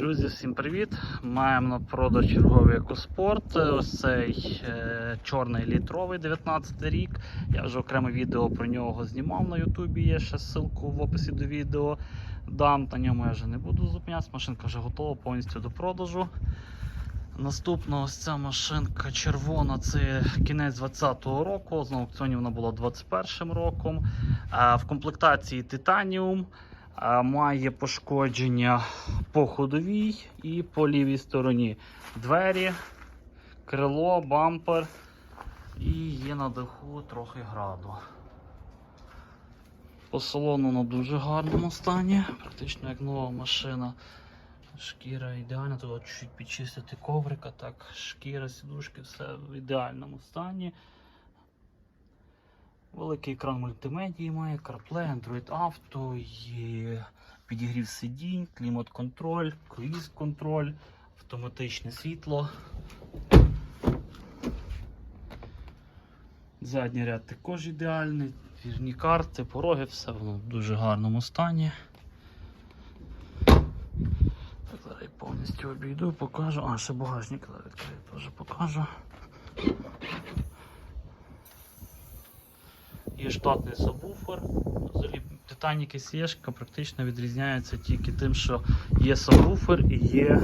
Друзі, всім привіт! Маємо на продаж черговий екоспорт. Ось цей е, чорний літровий 19 рік. Я вже окреме відео про нього знімав на Ютубі. Є ще ссылку в описі до відео. Дам на ньому я вже не буду зупинятися. Машинка вже готова повністю до продажу. Наступна ось ця машинка червона, це кінець 20-го року. З аукціоні вона була 21 роком. А В комплектації титаніум. Має пошкодження по ходовій і по лівій стороні. Двері, крило, бампер і є на даху трохи граду. По салону на дуже гарному стані, практично як нова машина. Шкіра ідеальна, тут чуть-чуть підчистити коврика, так, шкіра, сідушки, все в ідеальному стані. Великий екран мультимедії має, CarPlay, Android Auto, є підігрів сидінь, клімат-контроль, круїз-контроль, автоматичне світло. Задній ряд також ідеальний, вірні карти, пороги, все воно в дуже гарному стані. Зараз повністю обійду, покажу. А, ще багажник відкрию, теж покажу. Є штатний сабвуфер. Титаніки Сєшка практично відрізняються тільки тим, що є сабвуфер і є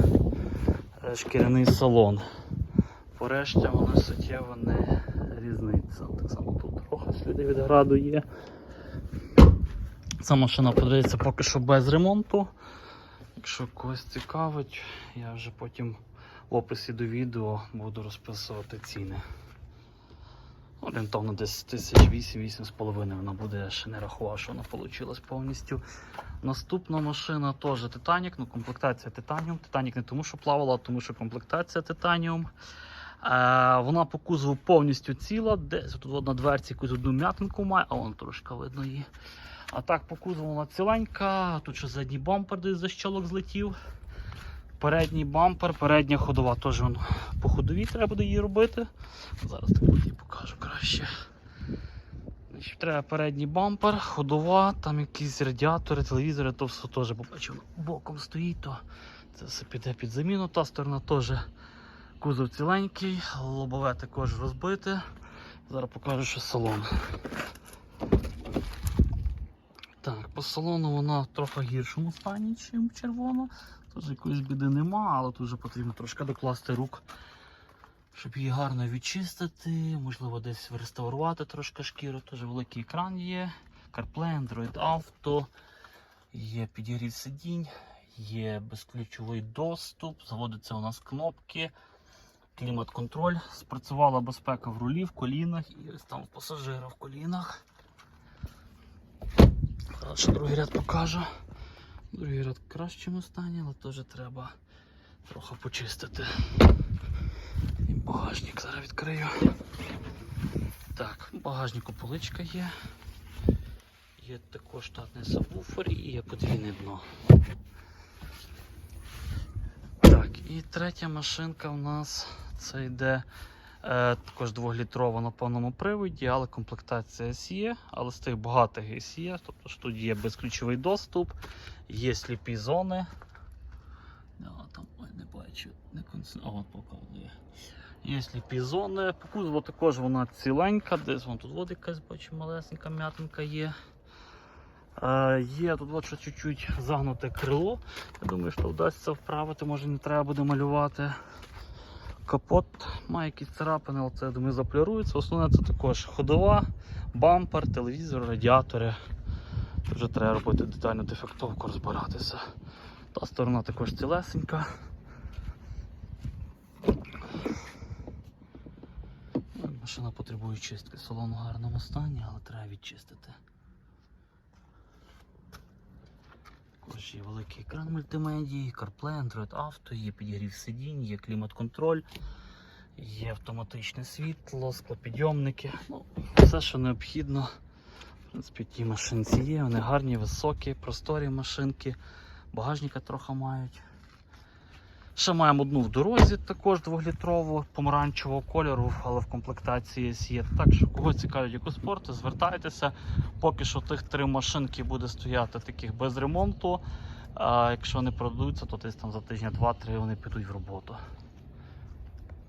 е, шкіряний салон. Порешті воно суттєво не різниця. Так само тут трохи сліди від граду є. Ця машина продається поки що без ремонту. Якщо когось цікавить, я вже потім в описі до відео буду розписувати ціни. Орієнтовно десь тисяч вісім-вісім з половиною вона буде, я ще не рахував, що вона вийшла повністю. Наступна машина теж Титанік, ну комплектація Титаніум. Титанік не тому, що плавала, а тому що комплектація Титаніум. Е, вона по кузову повністю ціла, десь тут на дверці якусь одну м'ятинку має, а вон трошки видно її. А так по кузову вона ціленька, тут ще задній бампер десь за щолок злетів. Передній бампер, передня ходова теж вон, по ходовій треба буде її робити. Зараз так її покажу краще. Значить, Треба передній бампер, ходова, там якісь радіатори, телевізори, то все теж побачив. Боком стоїть, то це все піде під заміну. Та сторона теж кузов ціленький, лобове також розбите. Зараз покажу, що салон. Так, по салону вона трохи гіршому стані, ніж червона. Тож якоїсь біди нема, але тут вже потрібно трошки докласти рук, щоб її гарно відчистити, можливо, десь реставрувати трошки шкіру. Теж великий екран є. CarPlay, Android Auto, є підігрів сидінь, є безключовий доступ, заводяться у нас кнопки, клімат-контроль, спрацювала безпека в рулі, в колінах і ось там пасажира в колінах. Ще другий ряд покажу. Другий ряд в кращому стані, але теж треба трохи почистити. І багажник зараз відкрию. Так, в багажнику поличка є. Є також штатний сабвуфер і є подвійне дно. Так, і третя машинка у нас це йде також двохлітрова на повному приводі, але комплектація SE, але з тих багатих SE, тобто ж тут є безключовий доступ, є сліпі зони. Там, ой, не бачу, не конц... а, от показує. Є сліпі зони. По також вона ціленька, десь вон тут от якась бачу, малесенька м'ятинка є. Е, є тут от ще чуть-чуть загнуте крило. Я думаю, що вдасться вправити, може не треба буде малювати. Капот має якісь царапини, але це я думаю заполірується. Основне це також ходова, бампер, телевізор, радіатори. Вже треба робити детальну дефектовку, розбиратися. Та сторона також цілесенька. Машина потребує чистки. Салон у гарному стані, але треба відчистити. Також є великий екран мультимедії, CarPlay, Android Auto, є підігрів сидінь, є клімат-контроль, є автоматичне світло, склопідйомники. Ну, все, що необхідно. В принципі, ті машинці є, вони гарні, високі, просторі машинки, багажника трохи мають. Ще маємо одну в дорозі, також двохлітрову, помаранчевого кольору, але в комплектації є. Так що кого цікавить екоспорти, звертайтеся. Поки що тих три машинки буде стояти таких без ремонту. А якщо не продадуться, то десь там за тижня два-три вони підуть в роботу.